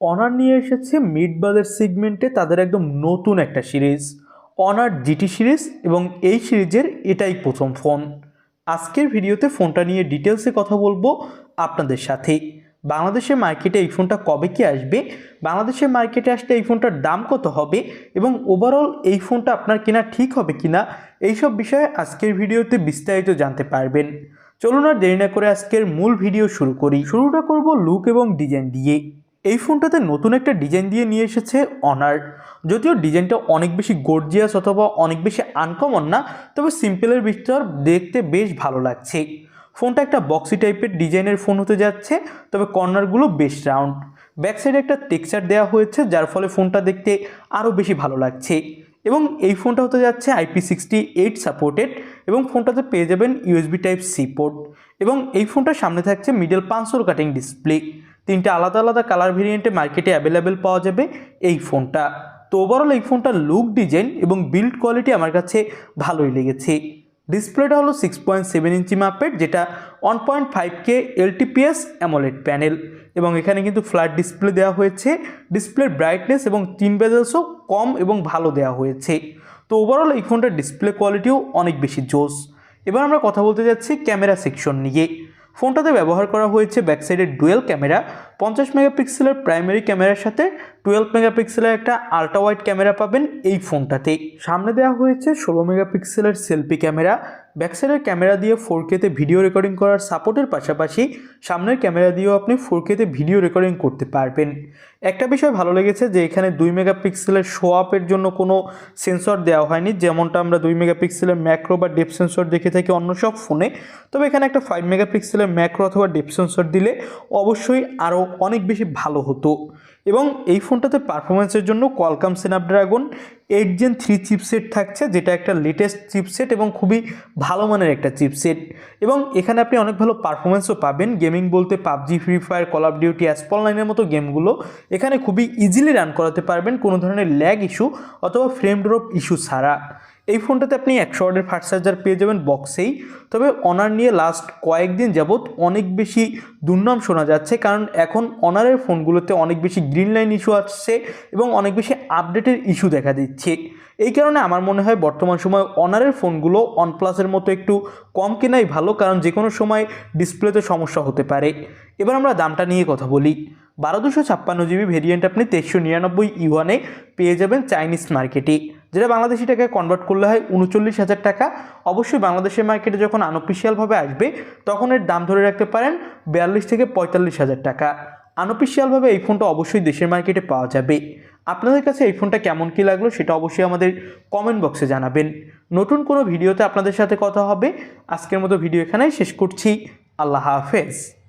Honour নিয়ে এসেছে mid বাজার সেগমেন্টে তাদের একদম নতুন একটা সিরিজ। অনার জিটি সিরিজ এবং এই সিরিজের এটাই প্রথম ফোন। আজকের ভিডিওতে ফোনটা নিয়ে ডিটেলসে কথা বলব আপনাদের সাথে। বাংলাদেশের মার্কেটে এই ফোনটা কবে কি আসবে? বাংলাদেশের মার্কেটে আসলে এই ফোনটার দাম কত হবে? এবং ওভারঅল এই ফোনটা আপনার কেনা ঠিক হবে কি কিনা? এইসব বিষয়ে আজকের ভিডিওতে বিস্তারিত জানতে পারবেন। চলুন আর দেরি না করে আজকের মূল ভিডিও শুরু করি। শুরুটা করব লুক এবং ডিজাইন দিয়ে। এই ফোনটাতে নতুন একটা ডিজাইন দিয়ে নিয়ে এসেছে অনার। যদিও ডিজাইনটা অনেক বেশি গর্জিয়াস অথবা অনেক বেশি আনকমন না, তবে সিম্পলের ভিতর দেখতে বেশ ভালো লাগছে। ফোনটা একটা বক্সি টাইপের ডিজাইনের ফোন হতে যাচ্ছে, তবে কর্নারগুলো বেশ রাউন্ড ব্যাক সাইডে একটা টেক্সচার দেওয়া হয়েছে, যার ফলে ফোনটা দেখতে আরও বেশি ভালো লাগছে। এবং এই ফোনটা হতে যাচ্ছে আইপি সিক্সটি এইট সাপোর্টেড এবং ফোনটাতে পেয়ে যাবেন ইউএসবি টাইপ সি পোর্ট এবং এই ফোনটার সামনে থাকছে মিডল পাঁচশোর কাটিং ডিসপ্লে তিনটে আলাদা আলাদা কালার ভেরিয়েন্টে মার্কেটে অ্যাভেলেবেল পাওয়া যাবে এই ফোনটা। তো ওভারঅল এই ফোনটার লুক ডিজাইন এবং বিল্ড কোয়ালিটি আমার কাছে ভালোই লেগেছে। ডিসপ্লেটা হলো সিক্স পয়েন্ট সেভেন ইঞ্চি মাপের যেটা one point five K LTPS AMOLED panel এবং এখানে কিন্তু ফ্ল্যাট ডিসপ্লে দেওয়া হয়েছে। ডিসপ্লের ব্রাইটনেস এবং তিন বেজেলসও কম এবং ভালো দেওয়া হয়েছে। তো ওভারঅল এই ফোনটার ডিসপ্লে কোয়ালিটিও অনেক বেশি জোস এবার আমরা কথা বলতে যাচ্ছি ক্যামেরা সেকশন নিয়ে। ফোনটাতে ব্যবহার করা হয়েছে ব্যাকসাইডের ডুয়েল ক্যামেরা পঞ্চাশ মেগাপিক্সেলের প্রাইমারি ক্যামেরার সাথে টুয়েলভ মেগাপিক্সেলের একটা আল্ট্রা ওয়াইড ক্যামেরা পাবেন এই ফোনটাতে। সামনে দেওয়া হয়েছে ষোলো মেগাপিক্সেলের সেলফি ক্যামেরা ব্যাক সাইডের ক্যামেরা দিয়ে ফোর কেতে ভিডিও রেকর্ডিং করার সাপোর্টের পাশাপাশি সামনের ক্যামেরা দিয়েও আপনি ফোর কেতে ভিডিও রেকর্ডিং করতে পারবেন। একটা বিষয় ভালো লেগেছে যে এখানে দুই মেগাপিক্সেলের শো আপের জন্য কোনো সেন্সর দেওয়া হয়নি, যেমনটা আমরা দুই মেগাপিক্সেলের ম্যাক্রো বা ডেপ সেন্সর দেখে থাকি অন্য সব ফোনে তবে এখানে একটা ফাইভ মেগাপিক্সেলের ম্যাক্রো অথবা ডেপ সেন্সর দিলে অবশ্যই আরও অনেক বেশি ভালো হতো। এবং এই ফোনটাতে পারফরমেন্সের জন্য Qualcomm Snapdragon eight Gen three chipset থাকছে, যেটা একটা লেটেস্ট চিপসেট এবং খুবই ভালো মানের একটা চিপসেট এবং এখানে আপনি অনেক ভালো পারফরমেন্সও পাবেন। গেমিং বলতে PUBG Free Fire Call of Duty Asphalt লাইনের মতো গেমগুলো এখানে খুবই ইজিলি রান করাতে পারবেন কোনো ধরনের ল্যাগ ইস্যু অথবা ফ্রেম ড্রপ ইস্যু ছাড়া। এই ফোনটাতে আপনি একশো ওয়াটের ফাস্ট চার্জার পেয়ে যাবেন বক্সেই তবে অনার নিয়ে লাস্ট কয়েকদিন যাবৎ অনেক বেশি দুর্নাম শোনা যাচ্ছে, কারণ এখন অনারের ফোনগুলোতে অনেক বেশি গ্রিন লাইন ইস্যু আসছে এবং অনেক বেশি আপডেটের ইস্যু দেখা দিচ্ছে। এই কারণে আমার মনে হয় বর্তমান সময় অনারের ফোনগুলো ওয়ানপ্লাসের মতো একটু কম কেনাই ভালো, কারণ যে কোনো সময় ডিসপ্লেতে সমস্যা হতে পারে। এবার আমরা দামটা নিয়ে কথা বলি। বারো দুশো ছাপ্পান্ন জিবি ভেরিয়েন্ট আপনি তেইশশো নিরানব্বই ইউয়ানে পেয়ে যাবেন চাইনিজ মার্কেটে যেটা বাংলাদেশি টাকায় কনভার্ট করলে হয় উনচল্লিশ হাজার টাকা। অবশ্যই বাংলাদেশের মার্কেটে যখন আনঅফিসিয়ালভাবে আসবে, তখন এর দাম ধরে রাখতে পারেন বিয়াল্লিশ থেকে পঁয়তাল্লিশ হাজার টাকা। আনঅফিসিয়ালভাবে এই ফোনটা অবশ্যই দেশের মার্কেটে পাওয়া যাবে। আপনাদের কাছে এই ফোনটা কেমন কী লাগল সেটা অবশ্যই আমাদের কমেন্ট বক্সে জানাবেন। নতুন কোনো ভিডিওতে আপনাদের সাথে কথা হবে। আজকের মতো ভিডিও এখানেই শেষ করছি। আল্লাহ হাফেজ।